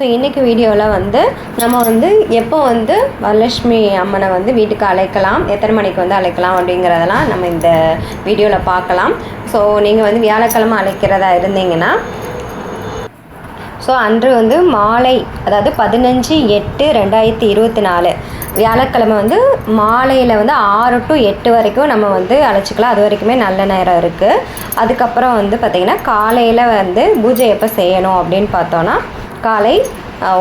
So இன்றைக்கி வீடியோவில் வந்து நம்ம வந்து எப்போ வந்து வரலட்சுமி அம்மனை வந்து வீட்டுக்கு அழைக்கலாம் எத்தனை மணிக்கு வந்து அழைக்கலாம் அப்படிங்கிறதெல்லாம் நம்ம இந்த வீடியோவில் பார்க்கலாம். ஸோ நீங்கள் வந்து வியாழக்கிழமை அழைக்கிறதா இருந்தீங்கன்னா ஸோ அன்று வந்து மாலை அதாவது பதினஞ்சு எட்டு ரெண்டாயிரத்தி இருபத்தி நாலு வியாழக்கிழமை வந்து மாலையில் வந்து ஆறு டு எட்டு வரைக்கும் நம்ம வந்து அழைச்சிக்கலாம். அது வரைக்குமே நல்ல நேரம் இருக்குது அதுக்கப்புறம் வந்து பார்த்திங்கன்னா காலையில் வந்து பூஜை எப்போ செய்யணும் அப்படின்னு பார்த்தோன்னா காலை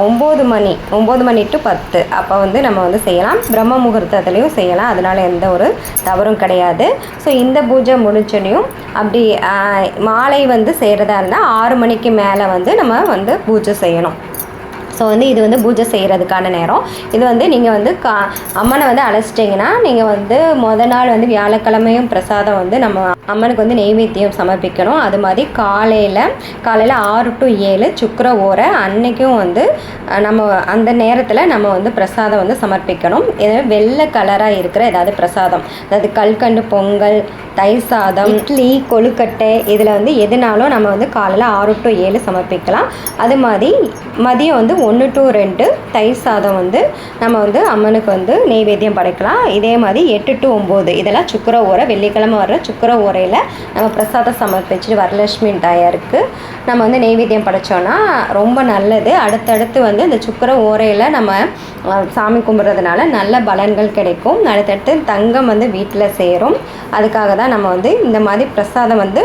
ஒம்பது மணி ஒம்பது மணி டு பத்து. அப்போ வந்து நம்ம வந்து செய்யலாம். பிரம்ம முகூர்த்தத்துலேயும் செய்யலாம். அதனால் எந்த ஒரு தவறும் கிடையாது. ஸோ இந்த பூஜை முடிச்சோனையும் அப்படி மாலை வந்து செய்கிறதா இருந்தால் ஆறு மணிக்கு மேலே வந்து நம்ம வந்து பூஜை செய்யணும். ஸோ வந்து இது வந்து பூஜை செய்கிறதுக்கான நேரம். இது வந்து நீங்கள் வந்து கா அம்மனை வந்து அழைச்சிட்டிங்கன்னா நீங்கள் வந்து மொதல் நாள் வந்து வியாழக்கிழமையும் பிரசாதம் வந்து நம்ம அம்மனுக்கு வந்து நெய்வேத்தியம் சமர்ப்பிக்கணும். அது மாதிரி காலையில் காலையில் ஆறு டு ஏழு சுக்கர ஓரை அன்னைக்கும் வந்து நம்ம அந்த நேரத்தில் நம்ம வந்து பிரசாதம் வந்து சமர்ப்பிக்கணும். இதே வெள்ளை கலராக இருக்கிற ஏதாவது பிரசாதம். அதாவது கல்கண்டு பொங்கல் தயிர் சாதம் இட்லி கொழுக்கட்டை இதில் வந்து எதுனாலும் நம்ம வந்து காலையில் ஆறு டு ஏழு சமர்ப்பிக்கலாம். அது மாதிரி மதியம் வந்து ஒன்று டு ரெண்டு தயிர் சாதம் வந்து நம்ம வந்து அம்மனுக்கு வந்து நெய்வேத்தியம் படைக்கலாம். இதே மாதிரி எட்டு டு ஒம்பது இதெல்லாம் சுக்கர ஓரை வெள்ளிக்கிழமை வர்ற சுக்கர ஓரையில் நம்ம பிரசாதம் சமர்ப்பிச்சுட்டு வரலட்சுமி தாயாருக்கு நம்ம வந்து நெய்வேத்தியம் படைச்சோன்னா ரொம்ப நல்லது. அடுத்தடுத்து வந்து இந்த சுக்கர ஓரையில் நம்ம சாமி கும்பிட்றதுனால நல்ல பலன்கள் கிடைக்கும். அடுத்தடுத்து தங்கம் வந்து வீட்டில் சேரும். அதுக்காக தான் நம்ம வந்து இந்த மாதிரி பிரசாதம் வந்து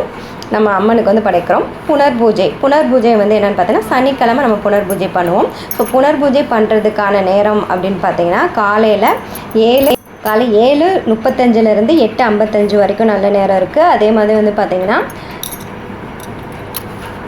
நம்ம அம்மனுக்கு வந்து படைக்கிறோம். புனர் பூஜை புனர் பூஜை வந்து என்னென்னு பார்த்தீங்கன்னா சனிக்கிழமை நம்ம புனர் பூஜை பண்ணுவோம். ஸோ புனர் பூஜை பண்ணுறதுக்கான நேரம் அப்படின்னு பார்த்தீங்கன்னா காலையில் ஏழு காலை ஏழு முப்பத்தஞ்சிலேருந்து எட்டு ஐம்பத்தஞ்சு வரைக்கும் நல்ல நேரம் இருக்குது அதே மாதிரி வந்து பார்த்திங்கன்னா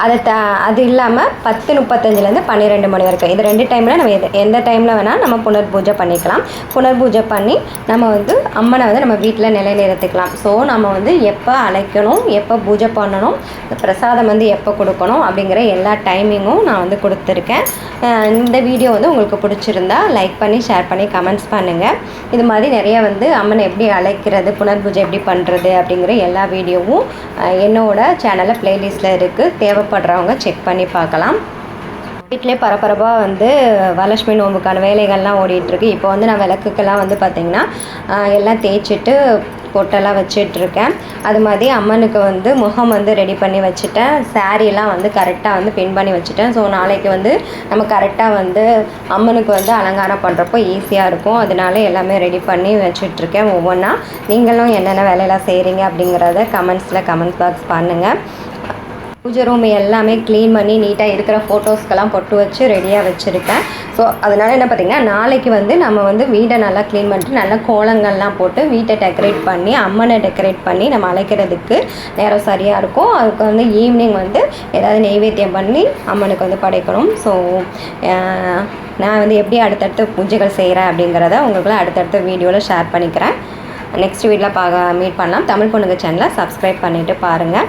அதை த அது இல்லாமல் பத்து முப்பத்தஞ்சிலேருந்து பன்னிரெண்டு மணி வரைக்கும். இது ரெண்டு டைமில் நம்ம எது எந்த டைமில் வேணால் நம்ம புனர் பூஜை பண்ணிக்கலாம். புனர் பூஜை பண்ணி நம்ம வந்து அம்மனை வந்து நம்ம வீட்டில் நிலைநிறுத்திக்கலாம். ஸோ நம்ம வந்து எப்போ அழைக்கணும் எப்போ பூஜை பண்ணணும் பிரசாதம் வந்து எப்போ கொடுக்கணும் அப்படிங்கிற எல்லா டைமிங்கும் நான் வந்து கொடுத்துருக்கேன். இந்த வீடியோ வந்து உங்களுக்கு பிடிச்சிருந்தா லைக் பண்ணி ஷேர் பண்ணி கமெண்ட்ஸ் பண்ணுங்கள் இது மாதிரி நிறைய வந்து அம்மனை எப்படி அழைக்கிறது புனர் பூஜை எப்படி பண்ணுறது அப்படிங்கிற எல்லா வீடியோவும் என்னோட சேனலில் ப்ளேலிஸ்ட்டில் இருக்குது தேவை தேவைப்படுறவங்க செக் பண்ணி பார்க்கலாம். வீட்டிலே பரபரப்பாக வந்து வரலட்சுமி நோம்புக்கான வேலைகள்லாம் ஓடிட்டுருக்கு. இப்போ வந்து நான் விளக்குக்கெல்லாம் வந்து பார்த்திங்கன்னா எல்லாம் தேய்ச்சிட்டு பொட்டெல்லாம் வச்சிட்ருக்கேன் அது மாதிரி அம்மனுக்கு வந்து முகம் வந்து ரெடி பண்ணி வச்சுட்டேன். சாரீலாம் வந்து கரெக்டாக வந்து பின் பண்ணி வச்சுட்டேன். ஸோ நாளைக்கு வந்து நம்ம கரெக்டாக வந்து அம்மனுக்கு வந்து அலங்காரம் பண்ணுறப்போ ஈஸியாக இருக்கும். அதனால எல்லாமே ரெடி பண்ணி வச்சிட்ருக்கேன் ஒவ்வொன்றா நீங்களும் என்னென்ன வேலையெல்லாம் செய்கிறீங்க அப்படிங்கிறத கமெண்ட்ஸில் கமெண்ட் பாக்ஸ் பண்ணுங்கள் பூஜை ரூம் எல்லாமே க்ளீன் பண்ணி நீட்டாக இருக்கிற ஃபோட்டோஸ்க்கெல்லாம் பொட்டு வச்சு ரெடியாக வச்சுருக்கேன். ஸோ அதனால் என்ன பார்த்திங்கன்னா நாளைக்கு வந்து நம்ம வந்து வீடை நல்லா க்ளீன் பண்ணிட்டு நல்லா கோலங்கள்லாம் போட்டு வீட்டை டெக்கரேட் பண்ணி அம்மனை டெக்கரேட் பண்ணி நம்ம அழைக்கிறதுக்கு நேரம் சரியாக இருக்கும். அதுக்கு வந்து ஈவினிங் வந்து ஏதாவது நெய்வேத்தியம் பண்ணி அம்மனுக்கு வந்து படைக்கணும். ஸோ நான் வந்து எப்படி அடுத்தடுத்து பூஜைகள் செய்கிறேன் அப்படிங்கிறத உங்களுக்குலாம் அடுத்தடுத்த வீடியோவில் ஷேர் பண்ணிக்கிறேன். நெக்ஸ்ட் வீடியோவில் பார்க்க மீட் பண்ணலாம். தமிழ் பொண்ணுங்க சேனலை சப்ஸ்கிரைப் பண்ணிவிட்டு பாருங்கள்